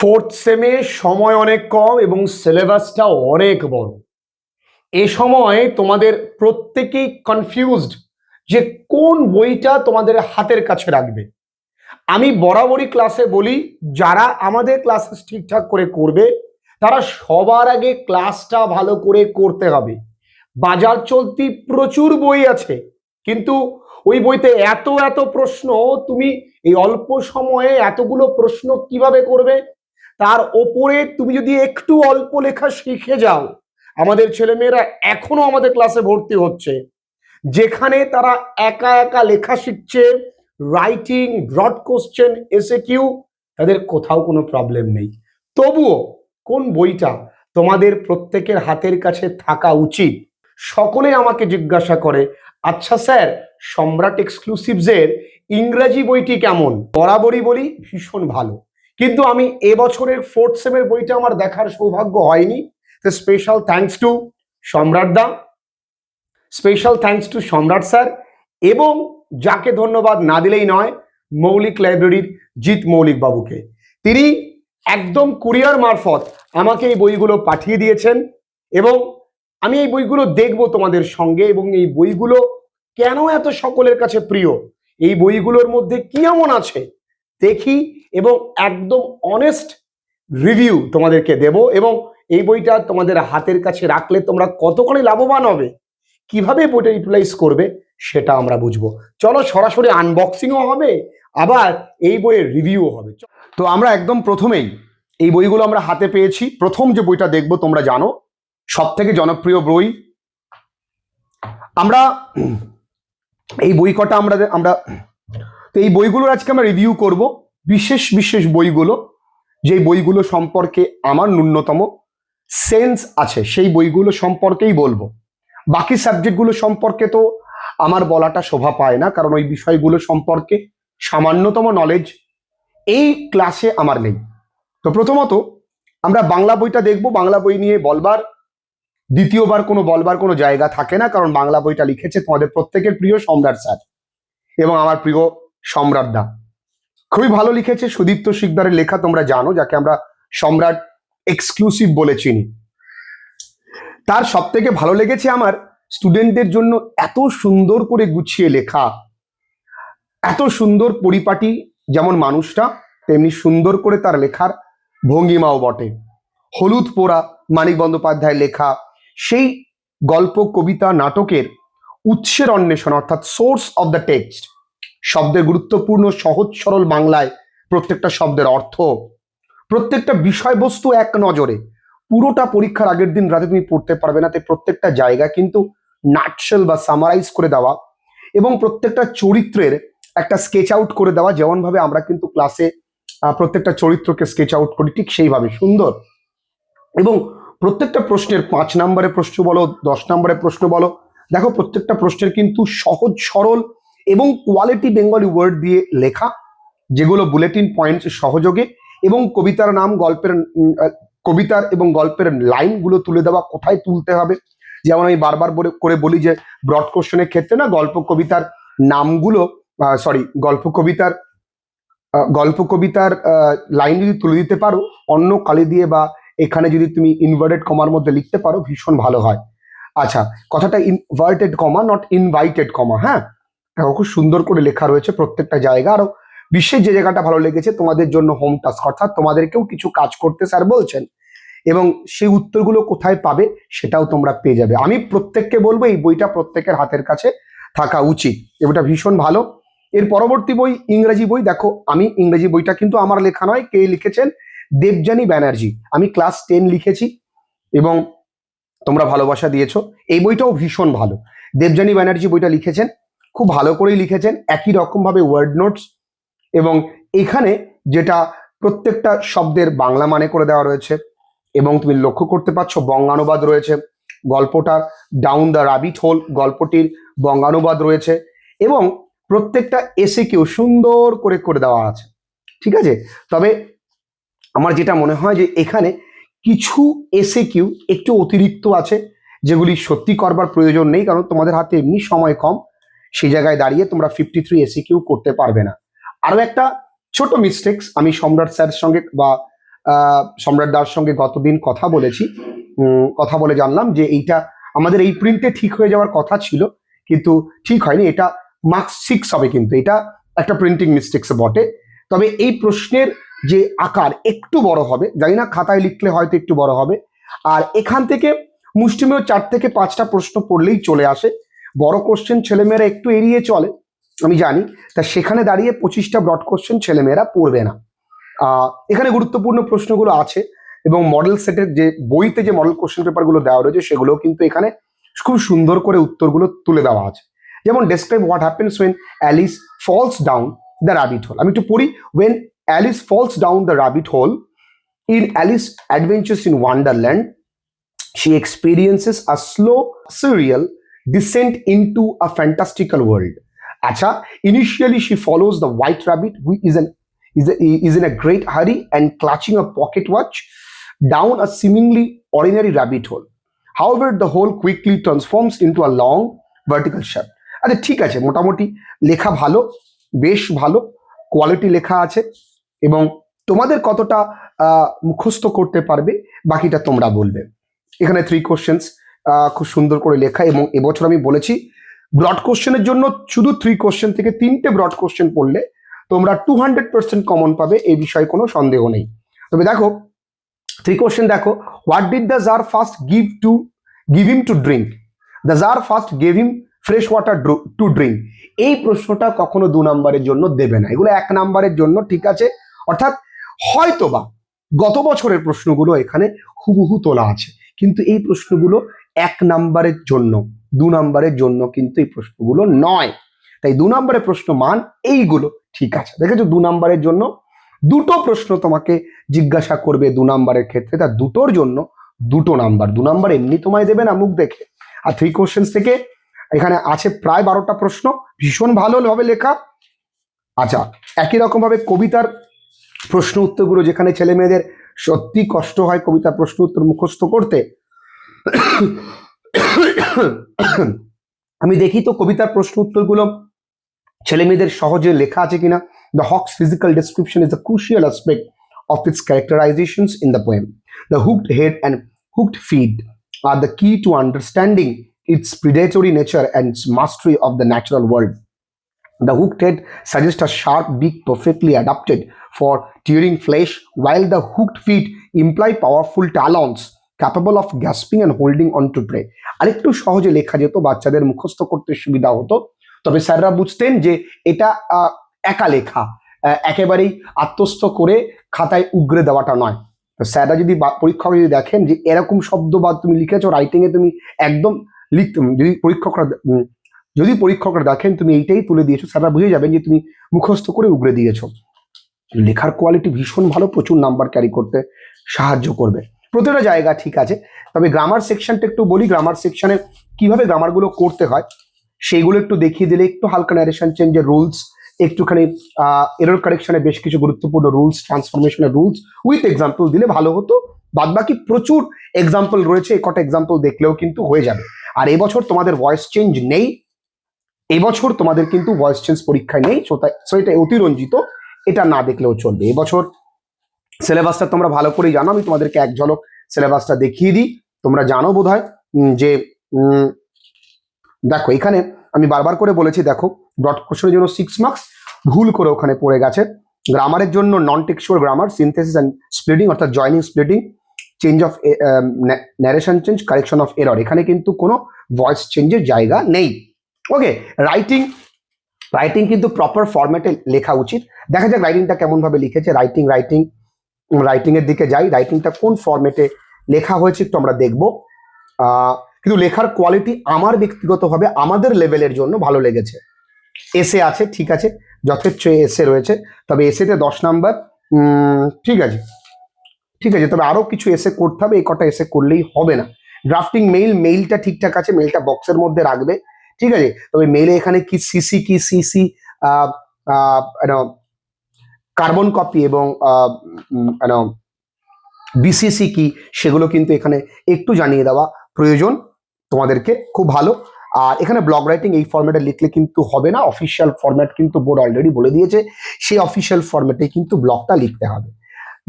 Fourth সেমে সময় অনেক কম এবং সিলেবাসটা অনেক বড়। এ সময় তোমাদের প্রত্যেকেই কনফিউজড যে কোন বইটা তোমাদের হাতের কাছে রাখবে। আমি বরাবরই ক্লাসে বলি, যারা আমাদের ক্লাসেস ঠিকঠাক করে করবে, তারা সবার আগে ক্লাসটা ভালো করে করতে হবে। বাজার চলতি প্রচুর বই আছে, কিন্তু ওই বইতে এত এত প্রশ্ন, তুমি এই অল্প সময়ে এতগুলো প্রশ্ন কীভাবে করবে? তার ওপরে তুমি যদি একটু অল্প লেখা শিখে যাও, আমাদের ছেলেমেয়েরা এখনও আমাদের ক্লাসে ভর্তি হচ্ছে। যেখানে তারা একা একা লেখা শিখছে রাইটিং ব্রড কোশ্চেন এসে কিউ তাদের কোথাও কোনো প্রবলেম নেই। তবুও কোন বইটা তোমাদের প্রত্যেকের হাতের কাছে থাকা উচিত, সকলে আমাকে জিজ্ঞাসা করে আচ্ছা স্যার, সম্রাট এক্সক্লুসিভসের ইংরাজি বইটি কেমন? বরাবরই বলি, ভীষণ ভালো। কিন্তু আমি এবছরের ফোর্থ সেমের বইটা আমার দেখার সৌভাগ্য হয়নি। Special thanks to Samrat the special thanks to Samrat sir এবং যাকে ধন্যবাদ না দিলেই নয়, মৌলিক লাইব্রেরির জিৎ মৌলিক বাবুকে। তিনি একদম কুরিয়ার মারফত আমাকে এই বইগুলো পাঠিয়ে দিয়েছেন এবং আমি এই বইগুলো দেখব তোমাদের সঙ্গে এবং এই বইগুলো কেন এত সকলের কাছে প্রিয়? এই বইগুলোর মধ্যে কি এমন আছে? দেখি এবং একদম অনেস্ট রিভিউ তোমাদেরকে দেব এবং এই বইটা তোমাদের হাতের কাছে রাখলে তোমরা কতখানি লাভবান হবে, কীভাবে বইটা ইউটিলাইজ করবে সেটা আমরা বুঝব। চলো সরাসরি আনবক্সিংও হবে, আবার এই বইয়ের রিভিউও হবে। তো আমরা একদম প্রথমেই এই বইগুলো আমরা হাতে পেয়েছি। প্রথম যে বইটা দেখব তোমরা জানো সব থেকে জনপ্রিয় বই। আমরা এই বই কটা আমরা আমরা তো এই বইগুলোর আজকে আমরা রিভিউ করব। বিশেষ বিশেষ বইগুলো, যেই বইগুলো সম্পর্কে আমার ন্যূনতম সেন্স আছে, সেই বইগুলো সম্পর্কেই বলব। বাকি সাবজেক্টগুলো সম্পর্কে তো আমার বলাটা শোভা পায় না, কারণ ওই বিষয়গুলো সম্পর্কে সামান্যতম নলেজ এই ক্লাসে আমার নেই। তো প্রথমত, আমরা বাংলা বইটা দেখব, বাংলা বই নিয়ে বলবার, দ্বিতীয়বার কোনো বলবার কোনো জায়গা থাকে না, কারণ বাংলা বইটা লিখেছে তোমাদের প্রত্যেকের প্রিয় সম্রাট স্যার এবং আমার প্রিয় সম্রাট দা। খুবই ভালো লিখেছে সুদীপ্ত শিকদারের লেখা তোমরা জানো, যাকে আমরা সম্রাট এক্সক্লুসিভ বলে চিনি। তার সব থেকে ভালো লেগেছে আমার স্টুডেন্টদের জন্য এত সুন্দর করে গুছিয়ে লেখা, এত সুন্দর পরিপাটি যেমন মানুষটা, তেমনি সুন্দর করে তার লেখার ভঙ্গিমাও বটে। হলুদ পোড়া মানিক বন্দ্যোপাধ্যায় লেখা, সেই গল্প, কবিতা, নাটকের উৎসের অন্বেষণ অর্থাৎ সোর্স অফ দ্য টেক্সট শব্দের গুরুত্বপূর্ণ, সহজ, সরল বাংলায় প্রত্যেকটা শব্দের অর্থ। প্রত্যেকটা বিষয়বস্তু এক নজরে। পুরোটা পরীক্ষার আগের দিন রাতে তুমি পড়তে পারবে না, তাই প্রত্যেকটা জায়গা কিন্তু নাটসেল বা সামারাইজ করে দেওয়া এবং প্রত্যেকটা চরিত্রের একটা স্কেচ আউট করে দেওয়া। যেমনভাবে আমরা কিন্তু ক্লাসে প্রত্যেকটা চরিত্রকে স্কেচ আউট করি, ঠিক সেইভাবে। সুন্দর। এবং প্রত্যেকটা প্রশ্নের পাঁচ নম্বরের প্রশ্ন বলো, দশ নম্বরের প্রশ্ন বলো, দেখো প্রত্যেকটা প্রশ্নের কিন্তু সহজ, সরল এবং কোয়ালিটি বেঙ্গলি ওয়ার্ড দিয়ে লেখা, যেগুলো বুলেটিন পয়েন্টস সহযোগে এবং কবিতার নাম, গল্পের কবিতার এবং গল্পের লাইনগুলো তুলে দেওয়া কোথায় তুলতে হবে? যেমন আমি বারবার করে বলি যে ব্রড কোশ্চেনের ক্ষেত্রে না, গল্প কবিতার নামগুলো সরি গল্প কবিতার গল্প কবিতার লাইন যদি তুলে দিতে পারো, অন্য কালি দিয়ে বা এখানে যদি তুমি ইনভার্টেড কমার মধ্যে লিখতে পারো, ভীষণ ভালো হয়। আচ্ছা কথাটা inverted comma not invited comma হ্যাঁ? দেখো, খুব সুন্দর করে লেখা রয়েছে প্রত্যেকটা জায়গা। আরও বিশ্বের যে জায়গাটা ভালো লেগেছে, তোমাদের জন্য হোম টাস্ক অর্থাৎ তোমাদেরকেও কিছু কাজ করতে স্যার বলছেন এবং সেই উত্তরগুলো কোথায় পাবে সেটাও তোমরা পেয়ে যাবে। আমি প্রত্যেককে বলব, এই বইটা প্রত্যেকের হাতের কাছে থাকা উচিত। বইটা ভীষণ ভালো। এর পরবর্তী বই, ইংরেজি বই। দেখো, আমি ইংরেজি বইটা কিন্তু আমার লেখা নয়, কে লিখেছেন? দেবযানী ব্যানার্জি। আমি ক্লাস টেন লিখেছি এবং তোমরা ভালোবাসা দিয়েছ। এই বইটাও ভীষণ ভালো। দেবযানী ব্যানার্জি বইটা লিখেছেন। খুব ভালো করেই লিখেছেন, একই রকম ভাবে ওয়ার্ড নোটস এবং এখানে যেটা প্রত্যেকটা শব্দের বাংলা মানে করে দেওয়া রয়েছে এবং তুমি লক্ষ্য করতে পারছ বঙ্গানুবাদ রয়েছে গল্পটার ডাউন দ্য রাবিট হোল গল্পটির বঙ্গানুবাদ রয়েছে এবং প্রত্যেকটা এসে কেউ সুন্দর করে করে দেওয়া আছে, ঠিক আছে? তবে আমার যেটা মনে হয় যে এখানে কিছু এসে কিউ একটু অতিরিক্ত আছে যেগুলি সত্যি করবার প্রয়োজন নেই কারণ তোমাদের হাতে এমনি সময় কম। সেই জায়গায় দাঁড়িয়ে তোমরা ফিফটি থ্রি এসি কিউ করতে পারবে না। আরও একটা ছোট মিস্টেক্স আমি সম্রাট স্যারের সঙ্গে বা সম্রাট দার সঙ্গে গতদিন কথা বলেছি। কথা বলে জানলাম যে এইটা আমাদের এই প্রিন্টে ঠিক হয়ে যাওয়ার কথা ছিল, কিন্তু ঠিক হয়নি। এটা মার্কস সিক্স হবে কিন্তু। এটা একটা প্রিন্টিং মিস্টেক্স বটে। তবে এই প্রশ্নের যে আকার একটু বড় হবে, জানি না খাতায় লিখলে হয়তো একটু বড় হবে। আর এখান থেকে মুষ্টিমেয় চার থেকে পাঁচটা প্রশ্ন পড়লেই চলে আসে। বড় কোশ্চেন ছেলেমেয়েরা একটু এড়িয়ে চলে, আমি জানি। তা সেখানে দাঁড়িয়ে পঁচিশটা ব্রড কোশ্চেন ছেলেমেয়েরা পড়বে না। এখানে গুরুত্বপূর্ণ প্রশ্নগুলো আছে এবং মডেল সেটের যে বইতে যে মডেল কোশ্চেন পেপারগুলো দেওয়া রয়েছে সেগুলো কিন্তু এখানে খুব সুন্দর করে উত্তরগুলো তুলে দেওয়া আছে। যেমন describe what happens when Alice falls down the rabbit hole আমি একটু পড়ি when Alice falls down the rabbit hole in Alice adventures in Wonderland she experiences a slow serial descent into a fantastical world acha initially she follows the white rabbit who is an is, a, is in a great hurry and clutching a pocket watch down a seemingly ordinary rabbit hole however the hole quickly transforms into a long vertical shaft আচ্ছা ঠিক আছে মোটামুটি লেখা ভালো বেশ ভালো quality লেখা আছে এবং তোমাদের কতটা মুখস্থ করতে পারবে বাকিটা তোমরা বলবে এখানে থ্রি কোশ্চেন্স খুব সুন্দর করে লেখা এবং এবছর আমি বলেছি ব্রড কোশ্চেনের জন্য শুধু থ্রি কোশ্চেন থেকে তিনটে ব্রড কোশ্চেন পড়লে তোমরা টু হান্ড্রেড পার্সেন্ট কমন পাবে, এই বিষয়ে কোনো সন্দেহ নেই। তবে দেখো থ্রি কোশ্চেন দেখো what did the jar first give to give him to drink the jar first gave him fresh water to drink এই প্রশ্নটা কখনো দু নম্বরের জন্য দেবে না। এগুলো এক নম্বরের জন্য, ঠিক আছে? অর্থাৎ হয়তোবা গত বছরের প্রশ্নগুলো এখানে হুবহু তোলা আছে। কিন্তু এই প্রশ্নগুলো এক নাম্বারের জন্য, দু নাম্বারের জন্য কিন্তু এই প্রশ্নগুলো নয়। তাই দু নম্বরের প্রশ্ন মান এইগুলো ঠিক আছে। দেখেছ দু নম্বরের জন্য দুটো প্রশ্ন তোমাকে জিজ্ঞাসা করবে দু নম্বরের ক্ষেত্রে। তা দুটোর জন্য দুটো নাম্বার। দু নাম্বার এমনি তোমায় দেবে না মুখ দেখে। আর থ্রি কোশ্চেন্স থেকে এখানে আছে প্রায় বারোটা প্রশ্ন। ভীষণ ভালোভাবে লেখা। আচ্ছা একই রকম ভাবে কবিতার প্রশ্ন উত্তরগুলো যেখানে ছেলে মেয়েদের সত্যি কষ্ট হয় কবিতার প্রশ্ন উত্তর মুখস্থ করতে আমি দেখি তো কবিতার প্রশ্ন উত্তরগুলো ছেলে মেয়েদের সহজে লেখা আছে কিনা the hawk's physical description is the crucial aspect of its characterizations in the poem. The hooked head and hooked feet are the key to understanding its predatory nature and its mastery of the natural world. The hooked head suggests a sharp beak perfectly adapted for tearing flesh, while the hooked feet imply powerful talons capable of grasping and holding on to prey. আরেকটু সহজে লেখা যেত, বাচ্চাদের মুখস্থ করতে সুবিধা হতো। তবে স্যাররা বুঝতেন যে এটা একা লেখা একেবারেই আত্মস্থ করে খাতায় উগরে দেওয়াটা নয়। তো স্যাররা যদি পরীক্ষক যদি দেখেন যে এরকম শব্দ বা তুমি লিখেছো রাইটিং এ তুমি একদম লিখতে, যদি পরীক্ষকরা যদি পরীক্ষকরা দেখেন তুমি এইটাই তুলে দিয়েছ, স্যাররা বুঝে যাবেন যে তুমি মুখস্থ করে উগরে দিয়েছ। লেখার কোয়ালিটি ভীষণ ভালো, প্রচুর নাম্বার ক্যারি করতে সাহায্য করবে। প্রতিটা জায়গা ঠিক আছে। তবে গ্রামার সেকশনটা একটু বলি গ্রামার সেকশনে কীভাবে গ্রামারগুলো করতে হয়, সেইগুলো একটু দেখিয়ে দিলে একটু হালকা ন্যারেশন চেঞ্জের রুলস একটুখানি এরর কারেকশনে বেশ কিছু গুরুত্বপূর্ণ রুলস ট্রান্সফরমেশনের রুলস উইথ এক্সাম্পল দিলে ভালো হতো। বাদ বাকি প্রচুর এক্সাম্পল রয়েছে, এই কটা এক্সাম্পল দেখলেও কিন্তু হয়ে যাবে। আর এবছর তোমাদের ভয়েস চেঞ্জ নেই, এবছর তোমাদের কিন্তু ভয়েস চেঞ্জ পরীক্ষায় নেই সো এটা অতিরঞ্জিত, এটা না দেখলেও চলবে। এবছর সিলেবাসটা তোমরা ভালো করেই জানো, আমি তোমাদেরকে এক ঝলক সিলেবাসটা দেখিয়ে দিই। তোমরা জানো বোধ যে দেখো, এখানে আমি বারবার করে বলেছি, দেখো ডট কোশ্চেনের জন্য সিক্স মার্কস ভুল করে ওখানে পড়ে গেছে। গ্রামারের জন্য non textual grammar synthesis and splitting অর্থাৎ joining splitting change of narration change correction of error এখানে কিন্তু কোনো ভয়েস চেঞ্জের জায়গা নেই। ওকে রাইটিং রাইটিং কিন্তু প্রপার ফরম্যাটে লেখা উচিত। দেখা যাক রাইটিংটা কেমনভাবে লিখেছে রাইটিং রাইটিং রাইটিং এর দিকে যাই রাইটিংটা কোন ফরম্যাটে লেখা হয়েছে একটু আমরা দেখব। কিন্তু লেখার কোয়ালিটি আমার ব্যক্তিগতভাবে আমাদের লেভেলের জন্য ভালো লেগেছে। এসে আছে, ঠিক আছে, যথেচ্ছ এসে রয়েছে, তবে এসেতে দশ নাম্বার ঠিক আছে ঠিক আছে, তবে আরও কিছু এসে করতে হবে, এই কটা এসে করলেই হবে না। ড্রাফটিং মেইল মেইলটা ঠিকঠাক আছে মেইলটা বক্সের মধ্যে রাখবে, ঠিক আছে, তবে মেইলে এখানে কি সিসি কি সিসি কার্বন কপি এবং বিসিসি কি সেগুলো কিন্তু এখানে একটু জানিয়ে দেওয়া প্রয়োজন তোমাদেরকে, খুব ভালো। আর এখানে ব্লগ রাইটিং এই ফরম্যাটে লিখলে কিন্তু হবে না অফিসিয়াল ফরম্যাট কিন্তু বোর্ড অলরেডি বলে দিয়েছে, সেই অফিসিয়াল ফরম্যাটে কিন্তু ব্লগটা লিখতে হবে।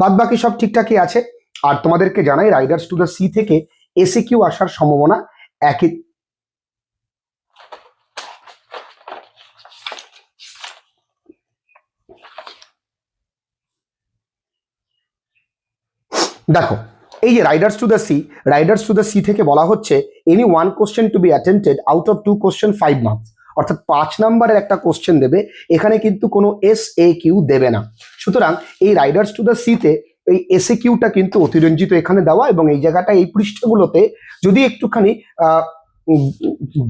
বাদ বাকি সব ঠিকঠাকই আছে। আর তোমাদেরকে জানাই রাইডার্স টু দ্য সি থেকে এসে কিউ আসার সম্ভাবনা একই দেখো, এই যে Riders to the Sea Riders to the Sea থেকে বলা হচ্ছে any one question to be attempted out of two question five marks অর্থাৎ পাঁচ নাম্বারের একটা কোশ্চেন দেবে, এখানে কিন্তু কোনো এস এ কিউ দেবে না। সুতরাং এই রাইডার্স টু দ্য সিতে এই এস এ কিউটা কিন্তু অতিরঞ্জিত এখানে দেওয়া এবং এই জায়গাটা, এই পৃষ্ঠগুলোতে যদি একটুখানি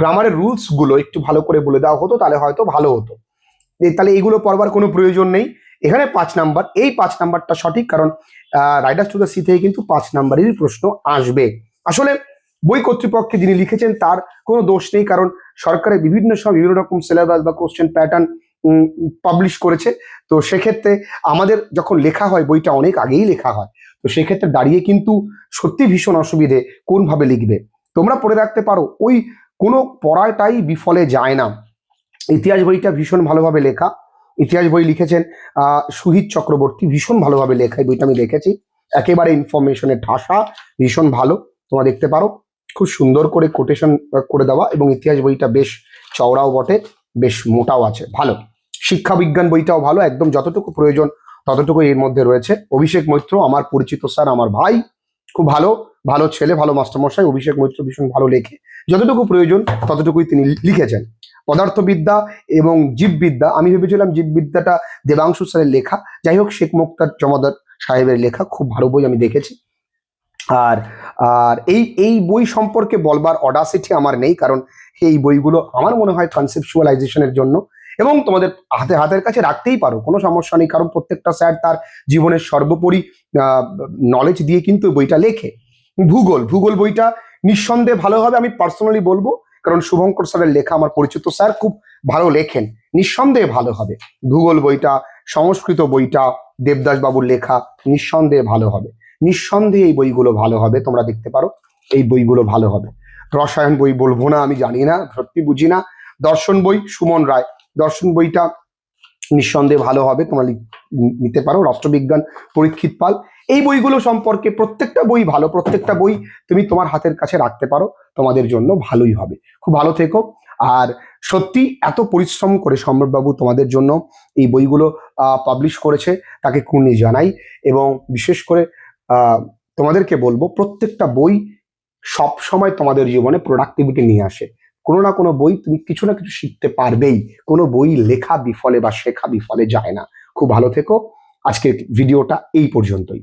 গ্রামারের রুলসগুলো একটু ভালো করে বলে দেওয়া হতো, তাহলে হয়তো ভালো হতো। তাহলে এইগুলো পড়বার কোনো প্রয়োজন নেই। এখানে পাঁচ নাম্বার, এই পাঁচ নাম্বারটা সঠিক কারণ রাইডার্স টু দ্য সি থেকে কিন্তু পাঁচ নাম্বারেরই প্রশ্ন আসবে। আসলে বই কর্তৃপক্ষে যিনি লিখেছেন তার কোনো দোষ নেই, কারণ সরকারের বিভিন্ন সময় বিভিন্ন রকম সিলেবাস বা কোশ্চেন প্যাটার্ন পাবলিশ করেছে। তো সেক্ষেত্রে আমাদের যখন লেখা হয়, বইটা অনেক আগেই লেখা হয়, তো সেক্ষেত্রে দাঁড়িয়ে কিন্তু সত্যি ভীষণ অসুবিধে কোনভাবে লিখবে। তোমরা পড়ে রাখতে পারো, ওই কোনো পড়াটাই বিফলে যায় না। ইতিহাস বইটা ভীষণ ভালোভাবে লেখা। ইতিহাস বই লিখেছেন সুহিত চক্রবর্তী। ভীষণ ভালোভাবে লেখা এই বইটা আমি দেখেছি। একেবারে ইনফরমেশনের ঠাসা, ভীষণ ভালো। তোমরা দেখতে পারো। খুব সুন্দর করে কোটেশন করে দেওয়া এবং ইতিহাস বইটা বেশ চওড়াও বটে, বেশ মোটাও আছে। ভালো। শিক্ষা বিজ্ঞান বইটাও ভালো। একদম যতটুকু প্রয়োজন ততটুকু এর মধ্যে রয়েছে। অভিষেক মৈত্র, আমার পরিচিত স্যার, আমার ভাই, খুব ভালো। ভালো ছেলে, ভালো মাস্টারমশাই। অভিষেক মৈত্র ভীষণ ভালো লেখে। যতটুকু প্রয়োজন ততটুকুই তিনি লিখেছেন। পদার্থবিদ্যা এবং জীববিদ্যা। আমি ভেবেছিলাম জীববিদ্যাটা দেবাংশু স্যারের লেখা। যাই হোক, শেখ মুক্তার জমাদার সাহেবের লেখা খুব ভালো বই আমি দেখেছি। আর আর এই এই বই সম্পর্কে বলবার অডাসিটি আমার নেই, কারণ এই বইগুলো আমার মনে হয় কনসেপচুয়ালাইজেশনের জন্য। এবং তোমাদের হাতে, হাতের কাছে রাখতেই পারো, কোনো সমস্যা নেই। কারণ প্রত্যেকটা স্যার তার জীবনের সর্বোপরি নলেজ দিয়ে কিন্তু বইটা লেখে। ভূগোল ভূগোল বইটা নিঃসন্দেহে ভালো হবে, আমি পার্সোনালি বলব। কারণ শুভঙ্কর স্যারের লেখা আমার পরিচিত স্যার খুব ভালো লেখেন। নিঃসন্দেহে ভালো হবে। ভূগোল বইটা, সংস্কৃত বইটা দেবদাস বাবুর লেখা নিঃসন্দেহে ভালো হবে। নিঃসন্দেহে এই বইগুলো ভালো হবে, তোমরা দেখতে পারো। এই বইগুলো ভালো হবে। রসায়ন বই বলব না, আমি জানি না, সত্যি বুঝি না। দর্শন বই, সুমন রায়। দর্শন বইটা নিঃসন্দেহে ভালো হবে, তোমরা নিতে পারো। রাষ্ট্রবিজ্ঞান পরীক্ষিত পাল। এই বইগুলো সম্পর্কে প্রত্যেকটা বই ভালো, প্রত্যেকটা বই তুমি তোমার হাতের কাছে রাখতে পারো, তোমাদের জন্য ভালোই হবে। খুব ভালো থেকো। আর সত্যি এত পরিশ্রম করে সম্রাটবাবু তোমাদের জন্য এই বইগুলো পাবলিশ করেছে, তাকে কুর্নি জানাই এবং বিশেষ করে তোমাদেরকে বলব প্রত্যেকটা বই সব সময় তোমাদের জীবনে প্রোডাক্টিভিটি নিয়ে আসে। কোনো না কোনো বই তুমি কিছু না কিছু শিখতে পারবেই। কোনো বই লেখা বিফলে বা শেখা বিফলে যায় না। খুব ভালো থেকো। আজকের ভিডিওটা এই পর্যন্তই।